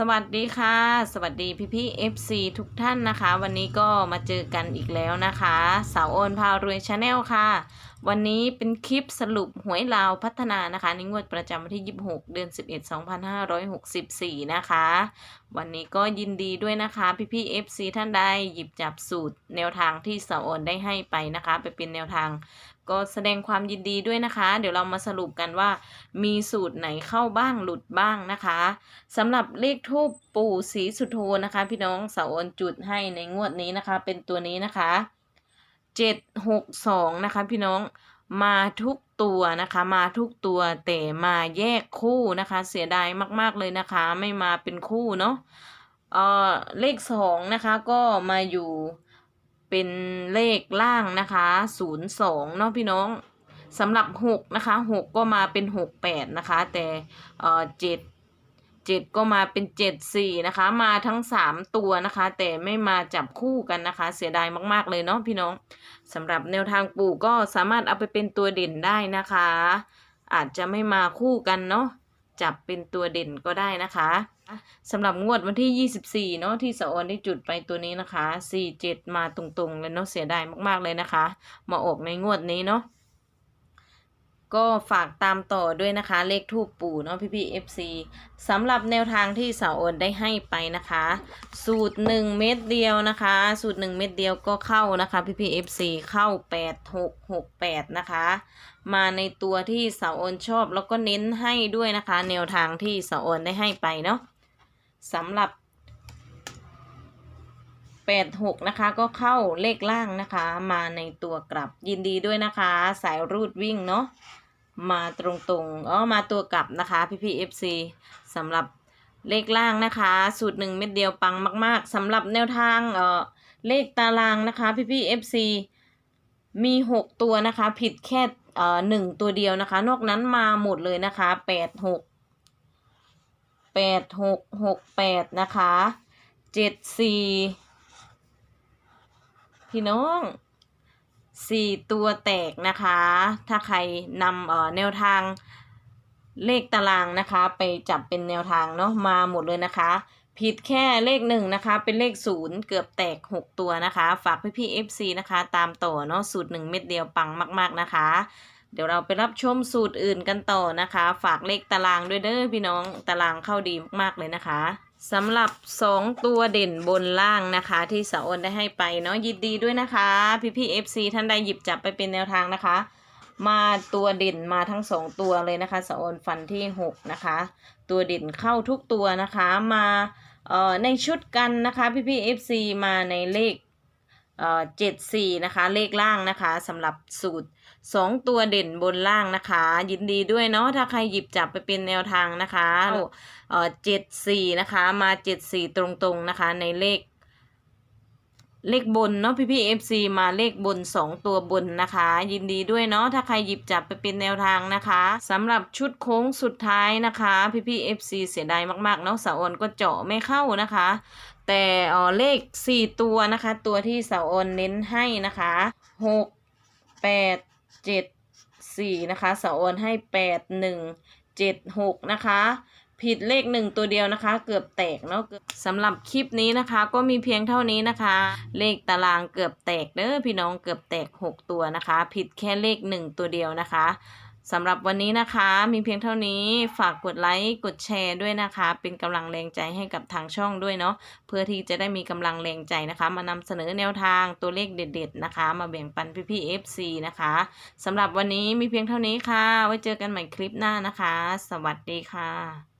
สวัสดีค่ะ สวัสดีพี่พี่ FC ทุกท่านนะคะ วันนี้ก็มาเจอกันอีกแล้วนะคะ สาวโอนพารวยชาแนลค่ะวันนี้เป็นคลิปสรุปหวยลาวพัฒนานะคะในงวดประจำวันที่ 26 เดือน 11 2564 นะคะ วันนี้ก็ยินดีด้วยนะคะพี่พี่ FC ท่านใดหยิบจับสูตรแนวทางที่สาวโอนได้ให้ไปนะคะ ไปเป็นแนวทางก็แสดงความยินดีด้วยนะคะ เดี๋ยวเรามาสรุปกันว่า มีสูตรไหนเข้าบ้างหลุดบ้างนะคะสำหรับเลขทูปปู่ศรีสุโธนะคะ พี่น้องเสาโอนจุดให้ในงวดนี้นะคะ เป็นตัวนี้นะคะ เจ็ดหกสองนะคะพี่น้องมาทุกตัวนะคะมาทุกตัวแต่มาแยกคู่นะคะเสียดายมากๆเลยนะคะ ไม่มาเป็นคู่เนาะเออเลขสองนะคะก็มาอยู่เป็นเลขล่างนะคะศูนย์สองเนาะพี่น้องสำหรับหกนะคะหกก็มาเป็นหกแปดนะคะ แต่เอ่อเจ็ด เจ็ดก็มาเป็นเจ็ดสี่นะคะ มาทั้งสามตัวนะคะ แต่ไม่มาจับคู่กันนะคะ เสียดายมาก ๆ เลยเนาะพี่น้องสำหรับแนวทางปู่ก็สามารถเอาไปเป็นตัวเด่นได้นะคะ อาจจะไม่มาคู่กันเนาะจับเป็นตัวเด่นก็ได้นะคะสำหรับงวดวันที่ 24 เนาะที่สะออนได้จุดไปตัวนี้นะคะ 47 มาตรงๆเลยเนาะเสียดายมากๆเลยนะคะ มาออกในงวดนี้เนาะ ก็ฝากตามต่อด้วยนะคะ เลขทูปปู่เนาะพี่พี่เอฟซีสำหรับแนวทางที่สาวโอนได้ให้ไปนะคะ สูตร 1 เม็ดเดียวนะคะ สูตร 1 เม็ดเดียวก็เข้านะคะพี่พี่เอฟซีเข้า 8 6 6 8 นะคะ มาในตัวที่สาวโอนชอบแล้วก็เน้นให้ด้วยนะคะ แนวทางที่สาวโอนได้ให้ไปเนาะสำหรับ แปดหกนะคะ ก็เข้าเลขล่างนะคะ มาในตัวกลับยินดีด้วยนะคะ สายรูดวิ่งเนาะมาตรงๆอ๋อมาตัวกลับนะคะพี่พี่เอฟซีสำหรับเลขล่างนะคะ สูตรหนึ่งเม็ดเดียวปังมากๆสำหรับแนวทางเอ่อเลขตารางนะคะพี่พี่เอฟซีมีหกตัวนะคะ ผิดแค่เอ่อหนึ่งตัวเดียวนะคะ นอกนั้นมาหมดเลยนะคะแปดหกแปดหกหกแปดนะคะเจ็ดสี่ พี่น้องสี่ตัวแตกนะคะ ถ้าใครนำเอ่อแนวทางเลขตารางนะคะ ไปจับเป็นแนวทางเนาะมาหมดเลยนะคะ ผิดแค่เลขหนึ่งนะคะ เป็นเลขศูนย์เกือบแตกหกตัวนะคะ ฝากพี่พี่เอฟซีนะคะ ตามต่อเนาะสูตรหนึ่งเม็ดเดียวปังมาก ๆนะคะ เดี๋ยวเราไปรับชมสูตรอื่นกันต่อนะคะ ฝากเลขตารางด้วยเด้อพี่น้องตารางเข้าดีมากๆเลยนะคะ สำหรับ 2 ตัวเด่นบนล่างนะคะ ที่สาวอนได้ให้ไปเนาะยินดีด้วยนะคะ พี่พี่เอฟซีท่านใดหยิบจับไปเป็นแนวทางนะคะ มาตัวเด่นมาทั้ง 2 ตัวเลยนะคะสาวอนฟันที่ 6 นะคะ ตัวเด่นเข้าทุกตัวนะคะมาเอ่อในชุดกันนะคะพี่พี่เอฟซีมาในเลข เอ่อเจ็ดสี่นะคะ เลขล่างนะคะสำหรับสูตรสองตัวเด่นบนล่างนะคะ ยินดีด้วยเนาะถ้าใครหยิบจับไปเป็นแนวทางนะคะเอ่อเจ็ดสี่นะคะมาเจ็ดสี่ตรงๆนะคะในเลข เลขบนเนาะพี่พี่เอฟซีมาเลขบนสองตัวบนนะคะ ยินดีด้วยเนาะถ้าใครหยิบจับไปเป็นแนวทางนะคะสำหรับชุดโค้งสุดท้ายนะคะพี่พี่เอฟซีเสียดายมากๆเนาะสาวอนก็เจาะไม่เข้านะคะ แต่เออเลขสี่ตัวนะคะ ตัวที่สาวโอนเน้นให้นะคะหกแปดเจ็ดสี่นะคะสาวโอนให้แปดหนึ่งเจ็ดหกนะคะ ผิดเลขหนึ่งตัวเดียวนะคะ เกือบแตกเนาะสำหรับคลิปนี้นะคะ ก็มีเพียงเท่านี้นะคะ เลขตารางเกือบแตกเด้อพี่น้องเกือบแตกหกตัวนะคะ ผิดแค่เลขหนึ่งตัวเดียวนะคะสำหรับวันนี้นะคะ มีเพียงเท่านี้ฝากกดไลค์กดแชร์ด้วยนะคะ เป็นกำลังแรงใจให้กับทางช่องด้วยเนาะเพื่อที่จะได้มีกำลังแรงใจนะคะ มานำเสนอแนวทางตัวเลขเด็ด ๆ นะคะ มาแบ่งปันพี่ๆ FC นะคะสำหรับวันนี้มีเพียงเท่านี้ค่ะ ไว้เจอกันใหม่คลิปหน้านะคะ สวัสดีค่ะ